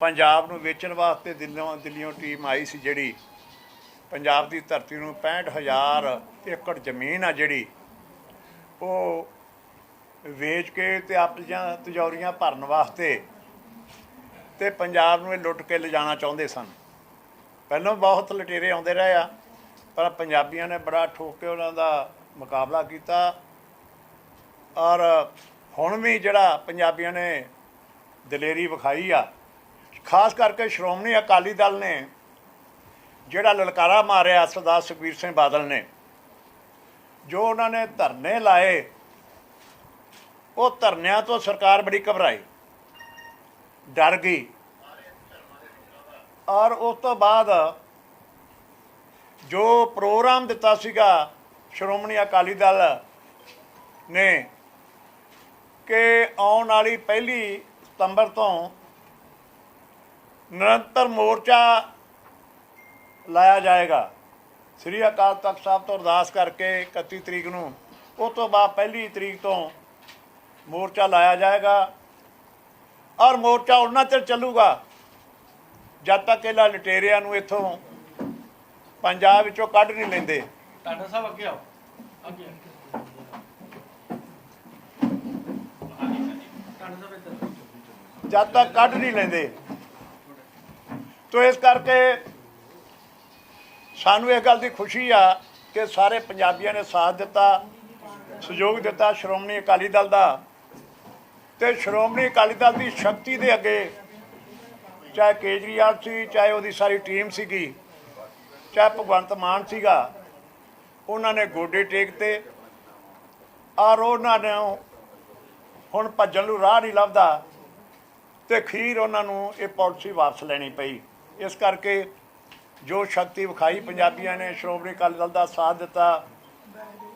ਪੰਜਾਬ ਨੂੰ ਵੇਚਣ ਵਾਸਤੇ ਦਿੱਲੀੋਂ ਦਿੱਲੀੋਂ ਟੀਮ ਆਈ ਸੀ ਜਿਹੜੀ। ਪੰਜਾਬ ਦੀ ਧਰਤੀ ਨੂੰ 65000 ਏਕੜ ਜ਼ਮੀਨ ਆ ਜਿਹੜੀ। ਉਹ ਵੇਚ ਕੇ ਤੇ ਆਪਣੀਆਂ ਤਿਜੋਰੀਆਂ ਭਰਨ ਵਾਸਤੇ ਤੇ ਪੰਜਾਬ ਨੂੰ ਇਹ ਲੁੱਟ ਕੇ ਲਿਜਾਣਾ ਚਾਹੁੰਦੇ ਸਨ। ਪਹਿਲਾਂ ਬਹੁਤ ਲਟੇਰੇ ਆਉਂਦੇ ਰਹੇ ਆ, ਪਰ ਪੰਜਾਬੀਆਂ ਨੇ ਬੜਾ ਠੋਕ ਕੇ ਉਹਨਾਂ ਦਾ ਮੁਕਾਬਲਾ ਕੀਤਾ। ਔਰ ਹੁਣ ਵੀ ਜਿਹੜਾ ਪੰਜਾਬੀਆਂ ਨੇ ਦਲੇਰੀ ਵਿਖਾਈ ਆ ਖਾਸ ਕਰਕੇ ਸ਼੍ਰੋਮਣੀ ਅਕਾਲੀ ਦਲ ਨੇ, ਜਿਹੜਾ ਲਲਕਾਰਾ ਮਾਰਿਆ ਸਰਦਾਰ ਸੁਖਬੀਰ ਸਿੰਘ ਬਾਦਲ ਨੇ, ਜੋ ਉਹਨਾਂ ਨੇ ਧਰਨੇ ਲਾਏ, ਉਹ ਧਰਨਿਆਂ ਤੋਂ ਸਰਕਾਰ ਬੜੀ ਘਬਰਾਈ, ਡਰ ਗਈ। ਔਰ ਉਸ ਤੋਂ ਬਾਅਦ ਜੋ ਪ੍ਰੋਗਰਾਮ ਦਿੱਤਾ ਸੀਗਾ ਸ਼੍ਰੋਮਣੀ ਅਕਾਲੀ ਦਲ ਨੇ, ਕਿ ਆਉਣ ਵਾਲੀ ਪਹਿਲੀ ਸਤੰਬਰ ਤੋਂ ਨਿਰੰਤਰ ਮੋਰਚਾ ਲਾਇਆ ਜਾਏਗਾ। ਸ੍ਰੀ ਅਕਾਲ ਤਖਤ ਸਾਹਿਬ ਤੋਂ ਅਰਦਾਸ ਕਰਕੇ 31 ਤਰੀਕ ਨੂੰ ਉਸ ਤੋਂ ਬਾਅਦ ਪਹਿਲੀ ਤਰੀਕ ਤੋਂ ਮੋਰਚਾ ਲਾਇਆ ਜਾਏਗਾ ਔਰ ਮੋਰਚਾ ਉਹਨਾਂ ਚਿਰ ਚੱਲੂਗਾ ਜਦ ਤੱਕ ਇਹਨਾਂ ਲਟੇਰਿਆਂ ਨੂੰ ਇੱਥੋਂ ਪੰਜਾਬ ਵਿੱਚੋਂ ਕੱਢ ਨਹੀਂ ਲੈਂਦੇ। ਟਾਟਾ ਸਾਹਿਬ ਅੱਗੇ ਆਓ। ਅੱਗੇ ਜਦ ਤੱਕ ਕੱਢ ਨਹੀਂ ਲੈਂਦੇ। ਤੋ ਇਸ ਕਰਕੇ ਸਾਨੂੰ ਇਹ ਗੱਲ ਦੀ ਖੁਸ਼ੀ ਆ ਕਿ ਸਾਰੇ ਪੰਜਾਬੀਆਂ ਨੇ ਸਾਥ ਦਿੱਤਾ, ਸਹਿਯੋਗ ਦਿੱਤਾ ਸ਼੍ਰੋਮਣੀ ਅਕਾਲੀ ਦਲ ਦਾ। ਤੇ ਸ਼੍ਰੋਮਣੀ ਅਕਾਲੀ ਦਲ ਦੀ ਸ਼ਕਤੀ ਦੇ ਅੱਗੇ ਚਾਹੇ ਕੇਜਰੀਵਾਲ ਸੀ, ਚਾਹੇ ਉਹਦੀ ਸਾਰੀ ਟੀਮ ਸੀਗੀ, ਚਾਹੇ ਭਗਵੰਤ ਮਾਨ ਸੀਗਾ, ਉਹਨਾਂ ਨੇ ਗੋਡੇ ਟੇਕਤੇ ਔਰ ਉਹਨਾਂ ਨੇ ਹੁਣ ਭੱਜਣ ਨੂੰ ਰਾਹ ਨਹੀਂ ਲੱਭਦਾ ਤੇ ਖੀਰ ਉਹਨਾਂ ਨੂੰ ਇਹ ਪਾਲਿਸੀ ਵਾਪਸ ਲੈਣੀ ਪਈ। ਇਸ ਕਰਕੇ ਜੋ ਸ਼ਕਤੀ ਵਿਖਾਈ ਪੰਜਾਬੀਆਂ ਨੇ, ਸ਼੍ਰੋਮਣੀ ਅਕਾਲੀ ਦਲ ਦਾ ਸਾਥ ਦਿੱਤਾ,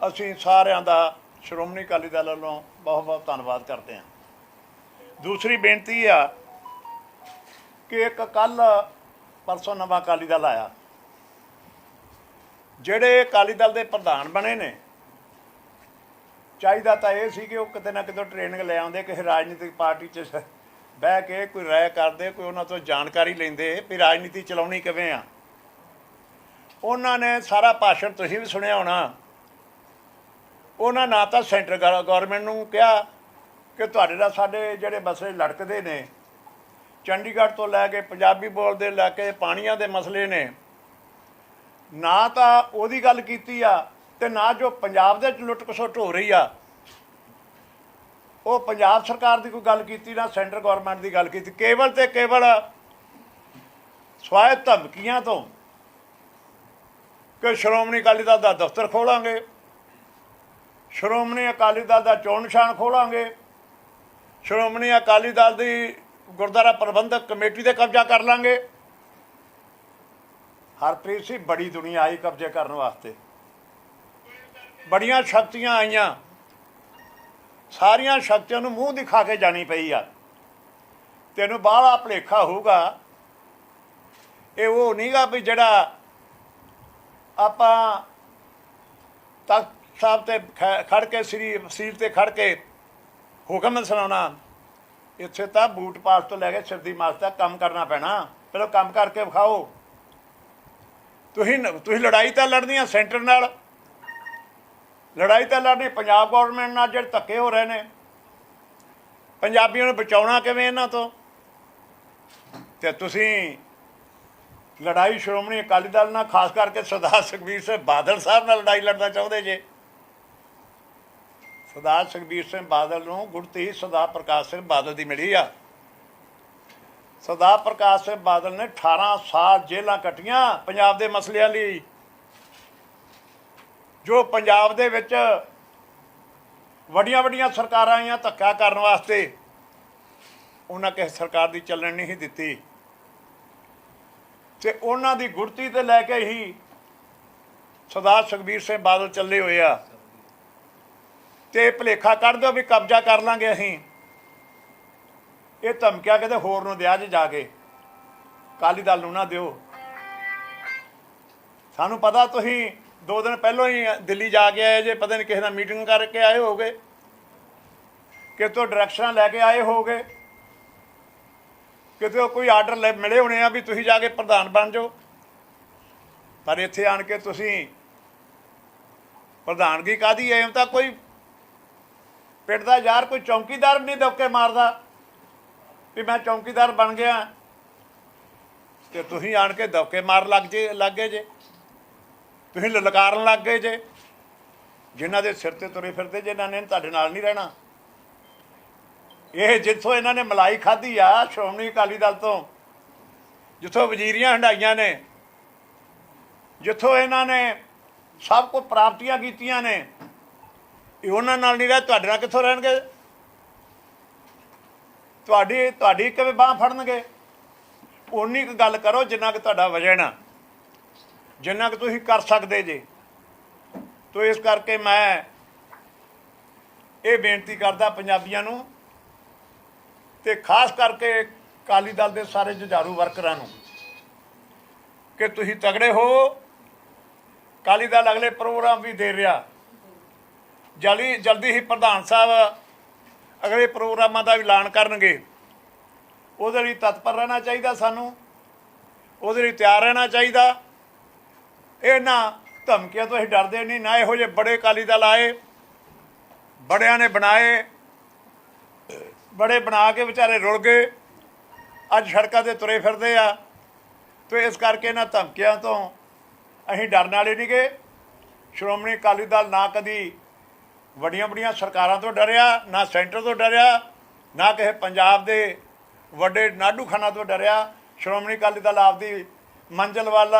ਅਸੀਂ ਸਾਰਿਆਂ ਦਾ ਸ਼੍ਰੋਮਣੀ ਅਕਾਲੀ ਦਲ ਵੱਲੋਂ ਬਹੁਤ ਬਹੁਤ ਧੰਨਵਾਦ ਕਰਦੇ ਹਾਂ। ਦੂਸਰੀ ਬੇਨਤੀ ਆ ਕਿ ਇੱਕ ਕੱਲ ਪਰਸੋਂ ਨਵਾਂ ਅਕਾਲੀ ਦਲ ਆਇਆ। ਜਿਹੜੇ ਅਕਾਲੀ ਦਲ ਦੇ ਪ੍ਰਧਾਨ ਬਣੇ ਨੇ, ਚਾਹੀਦਾ ਤਾਂ ਇਹ ਸੀ ਕਿ ਉਹ ਕਿਤੇ ਨਾ ਕਿਤੇ ਟ੍ਰੇਨਿੰਗ ਲੈ ਆਉਂਦੇ, ਕਿਸੇ ਰਾਜਨੀਤਿਕ ਪਾਰਟੀ 'ਚ ਬਹਿ ਕੇ ਕੋਈ ਰਾਏ ਕਰਦੇ, ਕੋਈ ਉਹਨਾਂ ਤੋਂ ਜਾਣਕਾਰੀ ਲੈਂਦੇ ਵੀ ਰਾਜਨੀਤੀ ਚਲਾਉਣੀ ਕਿਵੇਂ ਆ। ਉਹਨਾਂ ਨੇ ਸਾਰਾ ਭਾਸ਼ਣ ਤੁਸੀਂ ਵੀ ਸੁਣਿਆ ਹੋਣਾ। ਉਹਨਾਂ ਨਾ ਤਾਂ ਸੈਂਟਰ ਗਵਰਨਮੈਂਟ ਨੂੰ ਕਿਹਾ ਕਿ ਤੁਹਾਡੇ ਨਾਲ ਸਾਡੇ ਜਿਹੜੇ ਮਸਲੇ ਲੜਕਦੇ ਨੇ, ਚੰਡੀਗੜ੍ਹ ਤੋਂ ਲੈ ਕੇ ਪੰਜਾਬੀ ਬੋਲਦੇ, ਲੈ ਕੇ ਪਾਣੀਆਂ ਦੇ ਮਸਲੇ ਨੇ, ਨਾ ਤਾਂ ਉਹਦੀ ਗੱਲ ਕੀਤੀ ਆ ਤੇ ਨਾ ਜੋ ਪੰਜਾਬ ਦੇ ਵਿੱਚ ਲੁੱਟ ਖਸੁੱਟ ਹੋ ਰਹੀ ਆ ਉਹ ਪੰਜਾਬ ਸਰਕਾਰ ਦੀ ਕੋਈ ਗੱਲ ਕੀਤੀ ਨਾ, ਸੈਂਟਰ ਗਵਰਨਮੈਂਟ ਦੀ ਗੱਲ ਕੀਤੀ, ਕੇਵਲ ਤੇ ਕੇਵਲ ਸਵਾਇ ਧਮਕੀਆਂ ਤੋਂ ਕਿ ਸ਼੍ਰੋਮਣੀ ਅਕਾਲੀ ਦਲ ਦਾ ਦਫ਼ਤਰ ਖੋਲਾਂਗੇ, ਸ਼੍ਰੋਮਣੀ ਅਕਾਲੀ ਦਲ ਦਾ ਚੋਣ ਨਿਸ਼ਾਨ ਖੋਲਾਂਗੇ, ਸ਼੍ਰੋਮਣੀ ਅਕਾਲੀ ਦਲ ਦੀ ਗੁਰਦੁਆਰਾ ਪ੍ਰਬੰਧਕ ਕਮੇਟੀ ਤੇ ਕਬਜ਼ਾ ਕਰ ਲਾਂਗੇ। ਹਰਪ੍ਰੀਤ ਸਿੰਘ ਬੜੀ ਦੁਨੀਆ ਆਈ ਕਬਜ਼ੇ ਕਰਨ ਵਾਸਤੇ। ਬੜੀਆਂ ਸ਼ਕਤੀਆਂ ਆਈਆਂ। ਸਾਰੀਆਂ ਸ਼ਕਤੀਆਂ ਨੂੰ ਮੂੰਹ ਦਿਖਾ ਕੇ ਜਾਣੀ ਪਈ ਆ। ਤੈਨੂੰ ਬਾਹਲਾ ਭਲੇਖਾ ਹੋਊਗਾ। ਇਹ ਉਹ ਨਹੀਂਗਾ ਵੀ ਜਿਹੜਾ ਆਪਾਂ ਤਖਤ ਸਾਹਿਬ ਤੇ ਖ- ਖੜ ਕੇ ਸ੍ਰੀ ਸੀਟ ਤੇ ਖੜ ਕੇ ਹੁਕਮ ਸੁਣਾਉਣਾ, ਇੱਥੇ ਤਾਂ ਬੂਟ ਪਾਸ ਤੋਂ ਲੈ ਕੇ ਸਰਦੀ ਮਾਸ ਤੱਕ ਕੰਮ ਕਰਨਾ ਪੈਣਾ। ਪਹਿਲਾਂ ਕੰਮ ਕਰਕੇ ਵਿਖਾਓ। ਤੁਸੀਂ ਤੁਸੀਂ ਲੜਾਈ ਤਾਂ ਲੜਨੀ ਆ ਸੈਂਟਰ ਨਾਲ। ਲੜਾਈ ਤਾਂ ਲੜਨੀ, ਪੰਜਾਬ ਗਵਰਨਮੈਂਟ ਨਾਲ ਜਿਹੜੇ ਧੱਕੇ ਹੋ ਰਹੇ ਨੇ, ਪੰਜਾਬੀਆਂ ਨੂੰ ਬਚਾਉਣਾ ਕਿਵੇਂ ਇਹਨਾਂ ਤੋਂ? ਤੇ ਤੁਸੀਂ ਲੜਾਈ ਸ਼੍ਰੋਮਣੀ ਅਕਾਲੀ ਦਲ ਨਾਲ, ਖਾਸ ਕਰਕੇ ਸਰਦਾਰ ਸੁਖਬੀਰ ਸਿੰਘ ਬਾਦਲ ਸਾਹਿਬ ਨਾਲ ਲੜਾਈ ਲੜਨਾ ਚਾਹੁੰਦੇ ਜੇ। ਸਰਦਾਰ ਸੁਖਬੀਰ ਸਿੰਘ ਬਾਦਲ ਨੂੰ ਗੁਰਤੀ ਸਰਦਾਰ ਪ੍ਰਕਾਸ਼ ਸਿੰਘ ਬਾਦਲ ਦੀ ਮਿਲੀ ਆ। ਸਰਦਾਰ ਪ੍ਰਕਾਸ਼ ਸਿੰਘ ਬਾਦਲ ਨੇ 18 ਸਾਲ ਜੇਲ੍ਹਾਂ ਕੱਟੀਆਂ ਪੰਜਾਬ ਦੇ ਮਸਲਿਆਂ ਲਈ। ਜੋ ਪੰਜਾਬ ਦੇ ਵਿੱਚ ਵੱਡੀਆਂ ਵੱਡੀਆਂ ਸਰਕਾਰਾਂ ਆਈਆਂ ਧੱਕਾ ਕਰਨ ਵਾਸਤੇ, ਉਹਨਾਂ ਕਿਸੇ ਸਰਕਾਰ ਦੀ ਚੱਲਣ ਨਹੀਂ ਦਿੱਤੀ। ਤੇ ਉਹਨਾਂ ਦੀ ਗੁਰਤੀ ਤੇ ਲੈ ਕੇ ਹੀ ਸਰਦਾਰ ਸੁਖਬੀਰ ਸਿੰਘ ਬਾਦਲ ਚੱਲੇ ਹੋਏ ਆ। ਤੇ ਭਲੇਖਾ ਕੱਢ ਦਿਓ ਵੀ ਕਬਜ਼ਾ ਕਰ ਲਾਂਗੇ ਅਸੀਂ। ਇਹ ਧਮਕਿਆ ਕਿਤੇ ਹੋਰ ਨੂੰ ਦਿਆ ਜੇ ਜਾ ਕੇ। ਕਾਲੀ ਦਲ ਨੂੰ ਨਾ ਦਿਓ। ਸਾਨੂੰ ਪਤਾ ਤੁਸੀਂ ਦੋ ਦਿਨ ਪਹਿਲਾਂ ਹੀ ਦਿੱਲੀ ਜਾ ਕੇ ਆਏ ਜੇ, ਪਤਾ ਨਹੀਂ ਕਿਸੇ ਨਾਲ ਮੀਟਿੰਗ ਕਰਕੇ ਆਏ ਹੋਗੇ। ਕਿਤੋਂ ਡਾਇਰੈਕਸ਼ਨਾਂ ਲੈ ਕੇ ਆਏ ਹੋਗੇ। ਕਿਤੇ ਕੋਈ ਆਰਡਰ ਲੈ ਮਿਲੇ ਹੋਣੇ ਆ ਵੀ ਤੁਸੀਂ ਜਾ ਕੇ ਪ੍ਰਧਾਨ ਬਣ ਜਾਓ। ਪਰ ਇੱਥੇ ਆਣ ਕੇ ਤੁਸੀਂ ਪ੍ਰਧਾਨਗੀ ਕਾਦੀ ਐ? ਤਾਂ ਕੋਈ ਪਿੰਡ ਦਾ ਯਾਰ ਕੋਈ ਚੌਕੀਦਾਰ ਨਹੀਂ ਦੌਕੇ ਮਾਰਦਾ। ਵੀ ਮੈਂ ਚੌਕੀਦਾਰ ਬਣ ਗਿਆ। ਤੇ ਤੁਸੀਂ ਆਣ ਕੇ ਦੌਕੇ ਮਾਰ ਲੱਗ ਜੇ, ਲੱਗੇ ਜੇ। ਤੁਸੀਂ ਲਲਕਾਰਨ ਲੱਗ ਗਏ ਜੇ। ਜਿਨ੍ਹਾਂ ਦੇ ਸਿਰ ਤੇ ਤੁਰੇ ਫਿਰਦੇ ਜਿਨ੍ਹਾਂ ਨੇ ਤੁਹਾਡੇ ਨਾਲ ਨਹੀਂ ਰਹਿਣਾ। ਇਹ ਜਿੱਥੋਂ ਇਹਨਾਂ ਨੇ ਮਲਾਈ ਖਾਧੀ ਆ, ਸ਼੍ਰੋਮਣੀ ਅਕਾਲੀ ਦਲ ਤੋਂ, ਜਿੱਥੋਂ ਵਜ਼ੀਰੀਆਂ ਹੰਡਾਈਆਂ ਨੇ, ਜਿੱਥੋਂ ਇਹਨਾਂ ਨੇ ਸਭ ਕੁਝ ਪ੍ਰਾਪਤੀਆਂ ਕੀਤੀਆਂ ਨੇ, ਇਹ ਉਹਨਾਂ ਨਾਲ ਨਹੀਂ ਰਹਿ, ਤੁਹਾਡੇ ਨਾਲ ਕਿੱਥੋਂ ਰਹਿਣਗੇ? ਤੁਹਾਡੀ ਤੁਹਾਡੀ ਕਿਵੇਂ ਬਾਹ ਫੜਨਗੇ? ਉਨੀ ਕੁ ਗੱਲ ਕਰੋ ਜਿੰਨਾ ਕਿ ਤੁਹਾਡਾ ਵਜਨ ਆ। ਜਿੰਨਾ ਕਿ ਤੁਸੀਂ ਕਰ ਸਕਦੇ ਜੇ। ਤੋ ਇਸ ਕਰਕੇ ਮੈਂ ਇਹ ਬੇਨਤੀ ਕਰਦਾ ਪੰਜਾਬੀਆਂ ਨੂੰ ਤੇ ਖਾਸ ਕਰਕੇ ਕਾਲੀ ਦਲ ਦੇ ਸਾਰੇ ਜੁਝਾਰੂ ਵਰਕਰਾਂ ਨੂੰ ਕਿ ਤੁਸੀਂ ਤਗੜੇ ਹੋ। ਕਾਲੀ ਦਲ ਅਗਲੇ ਪ੍ਰੋਗਰਾਮ ਵੀ ਦੇ ਰਿਹਾ। ਜਲਦੀ ਜਲਦੀ ਹੀ ਪ੍ਰਧਾਨ ਸਾਹਿਬ ਅਗਲੇ ਪ੍ਰੋਗਰਾਮਾਂ ਦਾ ਐਲਾਨ ਕਰਨਗੇ। ਉਹਦੇ ਲਈ ਤਤਪਰ ਰਹਿਣਾ ਚਾਹੀਦਾ ਸਾਨੂੰ। ਉਹਦੇ ਲਈ ਤਿਆਰ ਰਹਿਣਾ ਚਾਹੀਦਾ। ਇਹਨਾਂ ਧਮਕੀਆਂ ਤੋਂ ਅਸੀਂ ਡਰਦੇ ਨਹੀਂ, ਨਾ ਇਹੋ ਜਿਹੇ ਬੜੇ ਕਾਲੀ ਦਲ ਆਏ, ਬੜਿਆਂ ਨੇ ਬਣਾਏ, ਬੜੇ ਬਣਾ ਕੇ ਵਿਚਾਰੇ ਰੁਲ ਗਏ, ਅੱਜ ਸੜਕਾਂ ਤੇ ਤੁਰੇ ਫਿਰਦੇ ਆ, ਤੇ ਇਸ ਕਰਕੇ ਇਹਨਾਂ ਧਮਕੀਆਂ ਤੋਂ ਅਸੀਂ ਡਰਨ ਵਾਲੇ ਨਹੀਂ ਗਏ। ਸ਼੍ਰੋਮਣੀ ਅਕਾਲੀ ਦਲ ਨਾ ਕਦੀ ਵੱਡੀਆਂ ਵੱਡੀਆਂ ਸਰਕਾਰਾਂ ਤੋਂ ਡਰਿਆ, ਨਾ ਸੈਂਟਰ ਤੋਂ ਡਰਿਆ, ਨਾ ਕਿਸੇ ਪੰਜਾਬ ਦੇ ਵੱਡੇ ਨਾਡੂ ਖਾਨਾ ਤੋਂ ਡਰਿਆ। ਸ਼੍ਰੋਮਣੀ ਅਕਾਲੀ ਦਲ ਆਪਦੀ ਮੰਜ਼ਲ ਵੱਲ